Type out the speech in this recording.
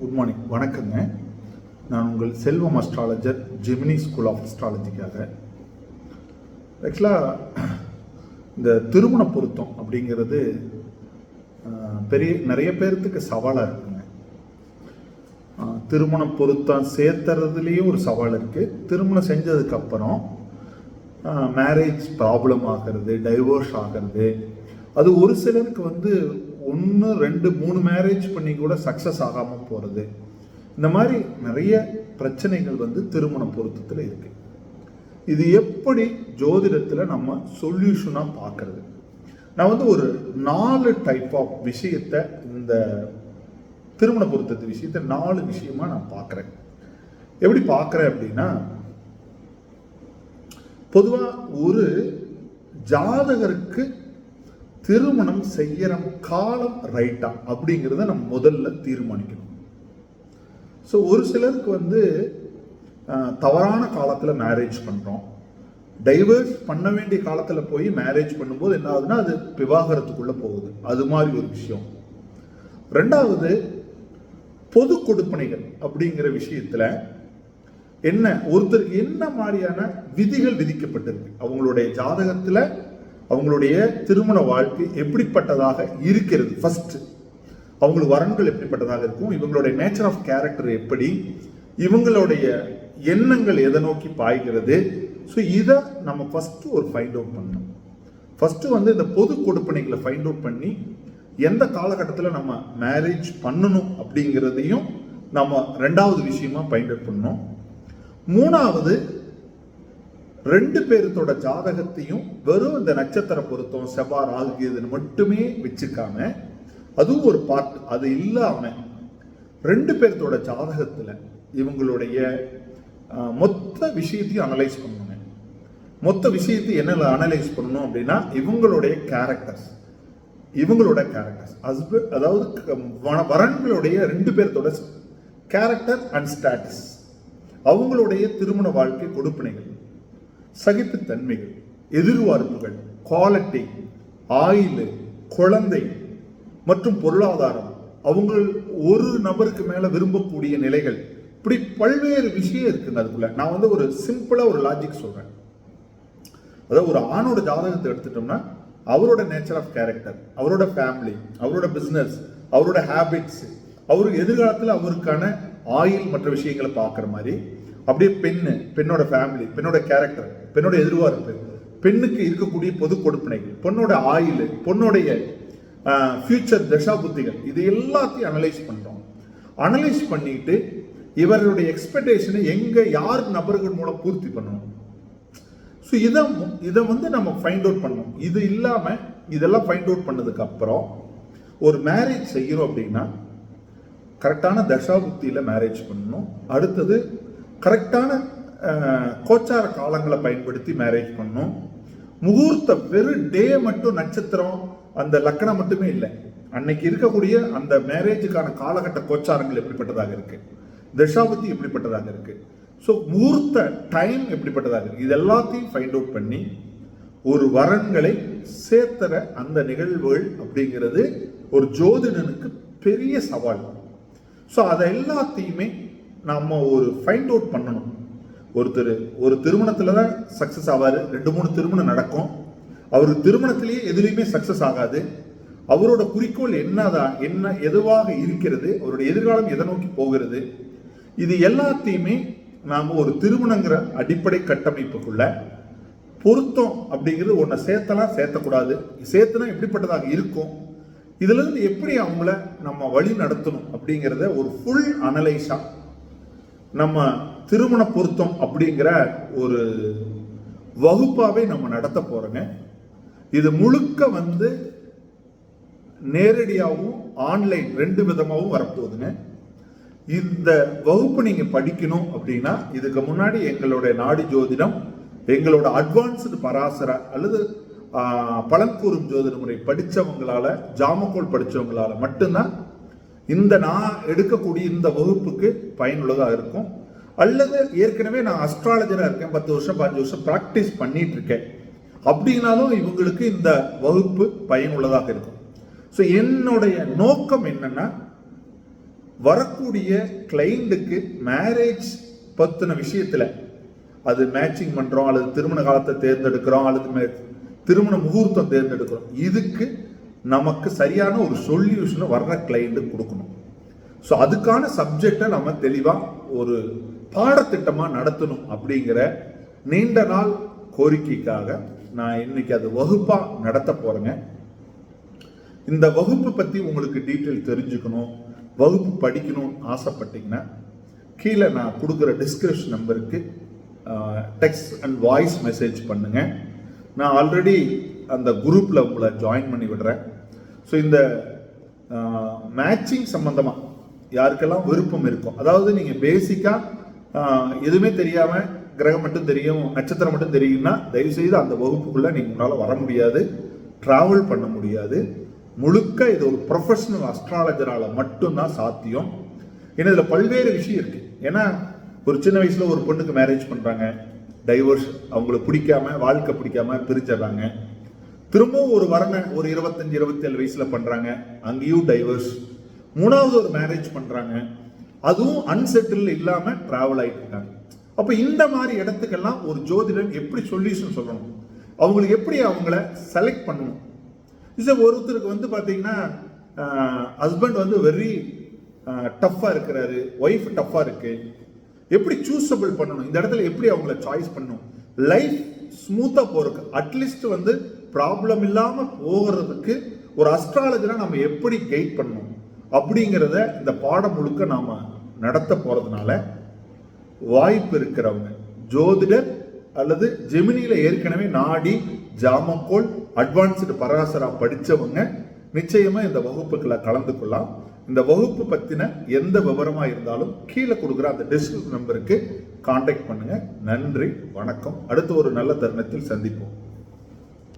Good morning வணக்கங்க. நான் உங்கள் Selvam astrologer Gemini school of அஸ்ட்ராலஜிக்காக ஆக்சுவலாக இந்த திருமண பொருத்தம் அப்படிங்கிறது பெரிய நிறைய பேர்த்துக்கு சவாலாக இருக்குங்க. திருமண பொருத்தம் சேர்த்துறதுலேயும் ஒரு சவால் இருக்குது திருமணம் செஞ்சதுக்கப்புறம் மேரேஜ் ப்ராப்ளம் ஆகிறது டைவோர்ஸ் ஆகிறது. அது ஒரு சிலருக்கு வந்து ஒன்று ரெண்டு மூணு மேரேஜ் பண்ணி கூட சக்ஸஸ் ஆகாமல் போகிறது இந்த மாதிரி நிறைய பிரச்சனைகள் வந்து திருமண பொருத்தத்தில் இருக்கு. இது எப்படி ஜோதிடத்தில் நம்ம சொல்யூஷனாக பார்க்கறது நான் வந்து ஒரு நாலு டைப் ஆஃப் விஷயத்தை இந்த திருமண பொருத்தத்து விஷயத்தை நாலு விஷயமா நான் பார்க்குறேன் எப்படி பார்க்குறேன் அப்படின்னா பொதுவாக ஒரு ஜாதகருக்கு திருமணம் செய்யற காலம் ரைட்டா அப்படிங்கிறத நம்ம முதல்ல தீர்மானிக்கணும். ஸோ ஒரு சிலருக்கு வந்து தவறான காலத்தில் மேரேஜ் பண்ணுறோம் டைவர்ஸ் பண்ண வேண்டிய காலத்தில் போய் மேரேஜ் பண்ணும்போது என்ன ஆகுதுன்னா அது விவாகரத்துக்குள்ளே போகுது. அது மாதிரி ஒரு விஷயம். ரெண்டாவது பொது கொடுப்பனைகள் அப்படிங்கிற விஷயத்தில் என்ன ஒருத்தருக்கு என்ன மாதிரியான விதிகள் விதிக்கப்பட்டிருக்கு? அவங்களுடைய ஜாதகத்தில் அவங்களுடைய திருமண வாழ்க்கை எப்படிப்பட்டதாக இருக்கிறது? ஃபர்ஸ்ட் அவங்களுக்கு வரன்கள் எப்படிப்பட்டதாக இருக்கும்? இவங்களுடைய நேச்சர் ஆஃப் கேரக்டர் எப்படி? இவங்களுடைய எண்ணங்கள் எதை நோக்கி பாய்கிறது? ஸோ இதை நம்ம ஃபஸ்ட்டு ஒரு ஃபைண்ட் அவுட் பண்ணணும். ஃபஸ்ட்டு வந்து இந்த பொது கொடுப்பனைகளை ஃபைண்ட் அவுட் பண்ணி எந்த காலகட்டத்தில் நம்ம மேரேஜ் பண்ணணும் அப்படிங்கிறதையும் நம்ம ரெண்டாவது விஷயமா ஃபைண்ட் அவுட் பண்ணணும். மூணாவது ரெண்டு பேர்த்தோட ஜாதகத்தையும் வெறும் இந்த நட்சத்திர பொருத்தம் செவ்வாய் ஆகியதுன்னு மட்டுமே வச்சுக்காம அதுவும் ஒரு பார்ட் அது இல்லாம ரெண்டு பேர்த்தோட ஜாதகத்துல இவங்களுடைய மொத்த விஷயத்தையும் அனலைஸ் பண்ணணும் மொத்த விஷயத்தை என்ன அனலைஸ் பண்ணணும் அப்படின்னா இவங்களுடைய கேரக்டர்ஸ் இவங்களோட கேரக்டர்ஸ் ஹஸ்பண்ட் அதாவது வரன்களுடைய ரெண்டு பேர்த்தோட கேரக்டர் அண்ட் ஸ்டாட்டஸ் அவங்களுடைய திருமண வாழ்க்கை கொடுப்பினைகள். சகிப்புத்தன்மைகள் எதிர்பார்ப்புகள் குவாலிட்டி ஆயில் குழந்தை மற்றும் பொருளாதாரம் அவங்க ஒரு நபருக்கு மேல விரும்பக்கூடிய நிலைகள். இப்படி பல்வேறு விஷயம் இருக்குங்க அதுக்குள்ள. நான் வந்து ஒரு சிம்பிளா ஒரு லாஜிக் சொல்றேன். அதாவது ஒரு ஆணோட ஜாதகத்தை எடுத்துட்டோம்னா அவரோட நேச்சர் ஆஃப் கேரக்டர் அவரோட ஃபேமிலி அவரோட பிஸ்னஸ் அவரோட ஹேபிட்ஸ் அவர் எதிர்காலத்தில் அவருக்கான ஆயில் மற்ற விஷயங்களை பார்க்குற மாதிரி அப்படியே பெண்ணு பெண்ணோட ஃபேமிலி பெண்ணோட கேரக்டர் பெண்ணோட எதிர்பார்ப்பு பெண்ணுக்கு இருக்கக்கூடிய பொது கொடுப்பினைகள் பொண்ணோட ஆயில் பொண்ணுடைய ஃபியூச்சர் தசா புத்திகள் இது எல்லாத்தையும் அனலைஸ் பண்ணுறோம் அனலைஸ் பண்ணிட்டு இவருடைய எக்ஸ்பெக்டேஷனை எங்கே யார் நபர்கள் மூலம் பூர்த்தி பண்ணணும் ஸோ இதை இதை வந்து நம்ம ஃபைண்ட் அவுட் பண்ணணும். இது இல்லாமல் இதெல்லாம் ஃபைண்ட் அவுட் பண்ணதுக்கு அப்புறம் ஒரு மேரேஜ் செய்கிறோம் அப்படின்னா கரெக்டான தசாபுத்தியில் மேரேஜ் பண்ணணும். அடுத்தது கரெக்டான கோச்சார காலங்களை பயன்படுத்தி மேரேஜ் பண்ணணும் முகூர்த்த வெறும் டே மட்டும் நட்சத்திரம் அந்த லக்கணம் மட்டுமே இல்லை. அன்னைக்கு இருக்கக்கூடிய அந்த மேரேஜுக்கான காலகட்ட கோச்சாரங்கள் எப்படிப்பட்டதாக இருக்கு? தசாபதி எப்படிப்பட்டதாக இருக்கு? ஸோ முகூர்த்த டைம் எப்படிப்பட்டதாக இருக்கு? இது எல்லாத்தையும் ஃபைண்ட் அவுட் பண்ணி ஒரு வரன்களை சேர்த்துற அந்த நிகழ்வுகள் அப்படிங்கிறது ஒரு ஜோதிடனுக்கு பெரிய சவால். ஸோ அதை எல்லாத்தையுமே நம்ம ஒரு ஃபைண்ட் அவுட் பண்ணணும். ஒருத்தர் ஒரு திருமணத்தில் தான் சக்ஸஸ் ஆவார். ரெண்டு மூணு திருமணம் நடக்கும். அவர் திருமணத்திலேயே எதுலேயுமே சக்ஸஸ் ஆகாது. அவரோட குறிக்கோள் என்னதான் என்ன எதுவாக இருக்கிறது அவருடைய எதிர்காலம் எதை நோக்கி போகிறது இது எல்லாத்தையுமே நாம் ஒரு திருமணங்கிற அடிப்படை கட்டமைப்புக்குள்ள பொருத்தம் அப்படிங்கிறது ஒன்றை சேர்த்தலாம் சேர்த்தக்கூடாது. சேர்த்துனா எப்படிப்பட்டதாக இருக்கும்? இதுலேருந்து எப்படி அவங்கள நம்ம வழி நடத்தணும் அப்படிங்கிறத ஒரு ஃபுல் அனலைஸாக நம்ம திருமண பொருத்தம் அப்படிங்கிற ஒரு வகுப்பாகவே நம்ம நடத்த போகிறோங்க இது முழுக்க வந்து நேரடியாகவும் ஆன்லைன் ரெண்டு விதமாகவும் வரப்போகுதுங்க. இந்த வகுப்பு நீங்கள் படிக்கணும் அப்படின்னா இதுக்கு முன்னாடி எங்களுடைய நாடு ஜோதிடம் எங்களோட அட்வான்ஸ்டு பராசர அல்லது பழங்கூறும் ஜோதிட முறை படிச்சவங்களால ஜாமக்கோல் படித்தவங்களால் மட்டும்தான் இந்த நான் எடுக்கக்கூடிய இந்த வகுப்புக்கு பயனுள்ளதாக இருக்கும். அல்லது ஏற்கனவே நான் அஸ்ட்ராலஜராக இருக்கேன் பத்து வருஷம் பாஞ்சு வருஷம் ப்ராக்டிஸ் பண்ணிட்டு இருக்கேன். அப்படின்னாலும் இவங்களுக்கு இந்த வகுப்பு பயனுள்ளதாக இருக்கும். ஸோ என்னுடைய நோக்கம் என்னன்னா வரக்கூடிய கிளைண்ட்டுக்கு மேரேஜ் பத்தின விஷயத்தில் அது மேட்சிங் பண்ணுறோம் அல்லது திருமண காலத்தை தேர்ந்தெடுக்கிறோம் அல்லது மே- திருமண முகூர்த்தம் தேர்ந்தெடுக்கிறோம். இதுக்கு நமக்கு சரியான ஒரு சொல்யூஷனை வர்ற கிளைண்ட்டு கொடுக்கணும். ஸோ அதுக்கான சப்ஜெக்டை நம்ம தெளிவாக ஒரு பாடத்திட்டமாக நடத்தணும் அப்படிங்கிற நீண்ட நாள் கோரிக்கைக்காக நான் இன்னைக்கு அது வகுப்பாக நடத்த போகிறேங்க இந்த வகுப்பு பற்றி உங்களுக்கு டீட்டெயில் தெரிஞ்சுக்கணும் வகுப்பு படிக்கணும்னு ஆசைப்பட்டீங்கன்னா கீழே நான் கொடுக்குற டிஸ்கிரிப்ஷன் நம்பருக்கு டெக்ஸ்ட் அண்ட் வாய்ஸ் மெசேஜ் பண்ணுங்கள் நான் ஆல்ரெடி அந்த குரூப்பில் உங்களை ஜாயின் பண்ணி விடுறேன். ஸோ இந்த மேட்சிங் சம்மந்தமாக யாருக்கெல்லாம் விருப்பம் இருக்கும் அதாவது நீங்கள் பேசிக்காக எதுவுமே தெரியாமல் கிரகம் மட்டும் தெரியும் நட்சத்திரம் மட்டும் தெரியும்னா தயவுசெய்து அந்த வகுப்புக்குள்ளே நீங்கள் உங்களால் வர முடியாது ட்ராவல் பண்ண முடியாது. முழுக்க இது ஒரு ப்ரொஃபஷனல் அஸ்ட்ராலஜரால் மட்டும்தான் சாத்தியம். ஏன்னா இதில் பல்வேறு விஷயம் இருக்குது ஏன்னா ஒரு சின்ன வயசில் ஒரு பொண்ணுக்கு மேரேஜ் பண்ணுறாங்க டைவர்ஸ் அவங்களுக்கு பிடிக்காம வாழ்க்கை பிடிக்காம பிரிச்சிடுறாங்க திரும்பவும் ஒரு வரனை ஒரு இருபத்தஞ்சு இருபத்தேழு வயசில் பண்ணுறாங்க அங்கேயும் டைவர்ஸ் மூணாவது ஒரு மேரேஜ் பண்ணுறாங்க அதுவும் அன்செட்டில் இல்லாமல் ட்ராவல் ஆகிட்டுருக்காங்க இருக்காங்க. இந்த மாதிரி இடத்துக்கெல்லாம் ஒரு ஜோதிடன் எப்படி சொல்யூஷன் சொல்லணும்? அவங்களுக்கு எப்படி அவங்கள செலக்ட் பண்ணணும்? சார் ஒருத்தருக்கு வந்து பார்த்தீங்கன்னா ஹஸ்பண்ட் வந்து வெரி டஃப்பாக இருக்கிறாரு. ஒய்ஃப் டஃப்பாக இருக்குது எப்படி சூஸபிள் பண்ணணும்? இந்த இடத்துல எப்படி அவங்கள சாய்ஸ் பண்ணணும்? லைஃப் ஸ்மூத்தாக போகிறதுக்கு அட்லீஸ்ட் வந்து ப்ராப்ளம் இல்லாமல் போகிறதுக்கு ஒரு அஸ்ட்ராலஜரை நம்ம எப்படி கைட் பண்ணணும்? அப்படிங்கிறத இந்த பாடம் முழுக்க நாம் நடத்த போகிறதுனால வாய்ப்பு இருக்கிறவங்க ஜோதிடர் அல்லது ஜெமினியில் ஏற்கனவே நாடி ஜாமக்கோல் அட்வான்ஸ்டு பராசரா படித்தவங்க நிச்சயமாக இந்த வகுப்புகளை கலந்து கொள்ளலாம் இந்த வகுப்பு பற்றின எந்த விவரமாக இருந்தாலும் கீழே கொடுக்குற அந்த டிஸ்கிரிப்ஷன் நம்பருக்கு காண்டாக்ட் பண்ணுங்கள் நன்றி வணக்கம். அடுத்த ஒரு நல்ல தருணத்தில் சந்திப்போம்.